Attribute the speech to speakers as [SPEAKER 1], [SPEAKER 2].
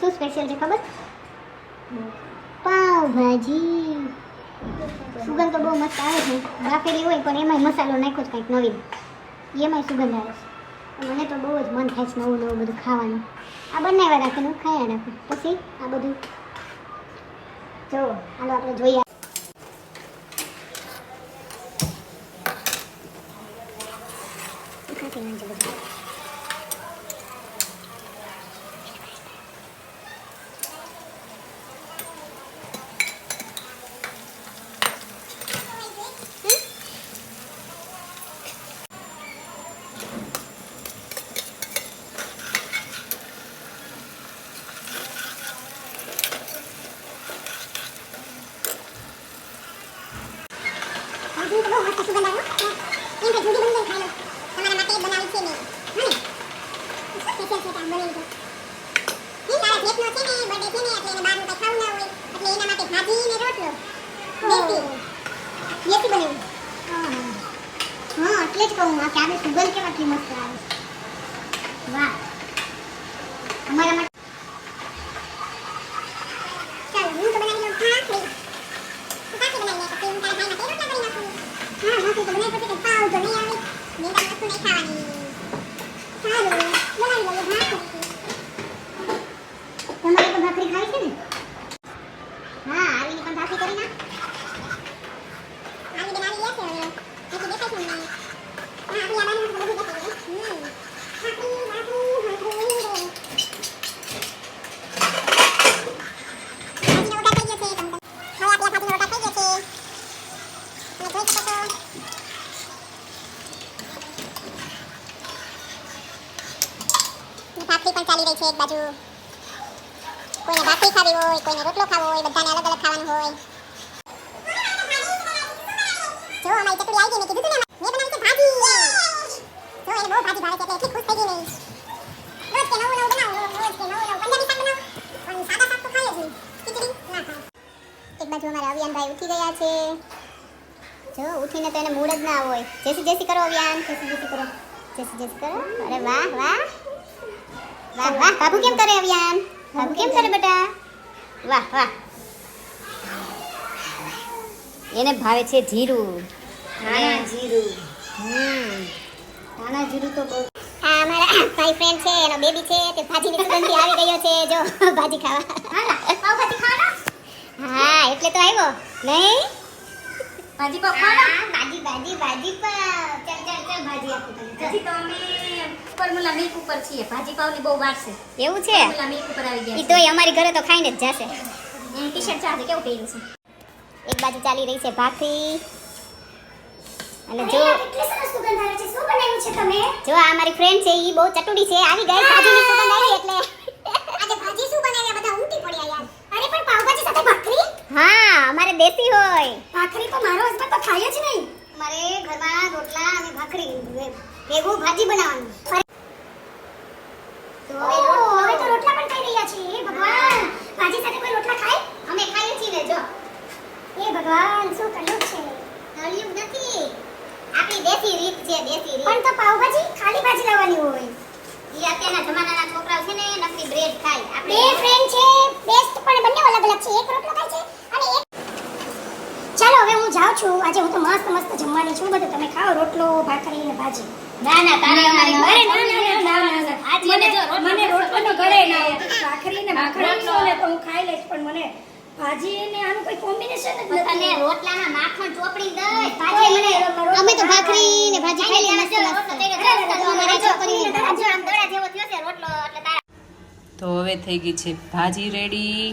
[SPEAKER 1] શું સ્પેશિયલ છે ખબર? પાવભાજી સુગંધ તો બહુ મસ્ત આવે છે. બાફેલી હોય પણ એમાંય મસાલો નાખ્યો જ કંઈક નવીન. એમાંય સુગંધ આવે છે. મને તો બહુ જ મન થાય છે નવું નવું બધું ખાવાનું. આ બનાવ્યા રાખીને હું ખાયા રાખું પછી આ બધું જો, હાલો આપણે જોઈએ. ખાતી બધું. તો બહુ મસ્ત સુગંધ આવ્યો એમ કે જુદી બની ખાઈ લો તમારા માટે બનાવી છે મેં સ્પેશિયલ છે કામ બની તો ઈ તારા જેટનો છે ને બર્થડે છે ને અમારા ตัวแม่เขาจะเป็นเป้าตัวแม่นอังนี่ตามนักคุณในข่าวนี่ ભાખરી પણ ચાલી રહી છે એક બાજુ. કોઈને ભાખરી ખાવી હોય, કોઈને રોટલો ખાવો હોય, બધાને અલગ અલગ ખાવાનું હોય. જો અમારી ચકડી આવી ગઈ મેં કીધું તું ને ને ઉઠી ગયા છે. જો ઉઠીને તો એને જ ના હોય. જેસી જેસી કરો અવિયાન. જેસી જેસી કરો. જેસી જેસી કરો. અરે વાહ વાહ. વાહ વાહ બાબુ કેમ કરે અવિયાન બાબુ કેમ કરે બેટા વાહ વાહ
[SPEAKER 2] એને ભાવે છે જીરું
[SPEAKER 3] ધાણા જીરું
[SPEAKER 2] હમ
[SPEAKER 3] ધાણા જીરું તો બહુ
[SPEAKER 1] આ અમારા ભાઈ ફ્રેન્ડ છે એનો બેબી છે તે ભાજીની સુગંધી આવી ગયો છે જો ભાજી ખાવા પાવભાજી ખાવાના હા એટલે તો આવ્યો નહીં
[SPEAKER 3] ભાજી પાવ
[SPEAKER 1] ભાજી ભાજી ભાજી પાવ ચાલ ચાલ ચાલ ભાજી આપું તને
[SPEAKER 3] હજી તો અમે ફોર્મ્યુલા મિલ્ક ઉપર છીએ. ભાજી પાવની બહુ વાર છે.
[SPEAKER 2] એવું છે?
[SPEAKER 3] ફોર્મ્યુલા મિલ્ક ઉપર આવી
[SPEAKER 2] ઈ
[SPEAKER 3] ગયા
[SPEAKER 2] તોય અમારી ઘરે તો ખાઈને જ જશે.
[SPEAKER 3] છે ટી શર્ટ ચાલે કેવું પહેર્યું છે?
[SPEAKER 2] એક બાજુ ચાલી રહી છે ભાખરી. અને જો
[SPEAKER 1] કેટલી સરસ સુગંધ આવે છે. શું બનાવ્યું છે તમે?
[SPEAKER 2] જો આ મારી ફ્રેન્ડ છે ઈ બહુ ચટુડી છે. આવી ગઈ ભાજીની સુગંધ આવી એટલે.
[SPEAKER 1] આજે ભાજી શું બનાવ્યા? બધા ઊંટી પડ્યા યાર. અરે પણ પાવભાજી સાથે ભાખરી?
[SPEAKER 2] હા અમારે દેશી હોય.
[SPEAKER 1] ભાખરી તો મારો હસબન્ડ તો ખાય જ નહીં.
[SPEAKER 2] મારે ઘરમાં રોટલા અને ભાખરી ભેગું ભાજી બનાવવાનું.
[SPEAKER 1] તો હવે તો રોટલા પણ ખાઈ રહ્યા છીએ હે ભગવાન. ભાજી સાથે કોઈ રોટલા ખાય?
[SPEAKER 2] અમે ખાઈએ છીએ જો.
[SPEAKER 1] હે ભગવાન શું કર્યું છે?
[SPEAKER 2] તળિયું નથી. આપણી દેશી રીત છે દેશી રીત.
[SPEAKER 1] પણ તો પાવભાજી ખાલી ભાજી લાવવાની હોય.
[SPEAKER 2] એ અત્યારના જમાનાના છોકરાઓ છે ને નકરી બ્રેડ ખાય.
[SPEAKER 1] બે
[SPEAKER 2] આપણે
[SPEAKER 1] ફ્રેન્ડ છે બેસ્ટ પણ બંને અલગ અલગ છે. એક રોટલો ખાય છે અને એક ચાલો હવે હું જાઉં છું. આજે હું તો મસ્ત મસ્ત જમવાની છું. બધું તમે ખાઓ રોટલો ભાખરી અને ભાજી.
[SPEAKER 2] ના ના તારે અમારી ઘરે
[SPEAKER 4] ના ના ના ના મને મને રોટલો
[SPEAKER 2] રોટલો
[SPEAKER 4] ના
[SPEAKER 2] ના.
[SPEAKER 4] ભાખરી ને ભાખરી
[SPEAKER 2] રોટલો.
[SPEAKER 4] ને તો હું ખાઈ લઈશ પણ મને ભાજી ને આનું કોઈ કોમ્બિનેશન જ
[SPEAKER 2] તને રોટલામાં માખણ ચોપડી દઈ
[SPEAKER 4] ભાજી મને
[SPEAKER 1] અમે તો ભાખરી ને ભાજી ખાઈ લઈએ
[SPEAKER 2] રોટલો અમારા આમ દોડા જેવો થયો છે રોટલો એટલે તારા
[SPEAKER 5] તો હવે થઈ ગઈ છે ભાજી રેડી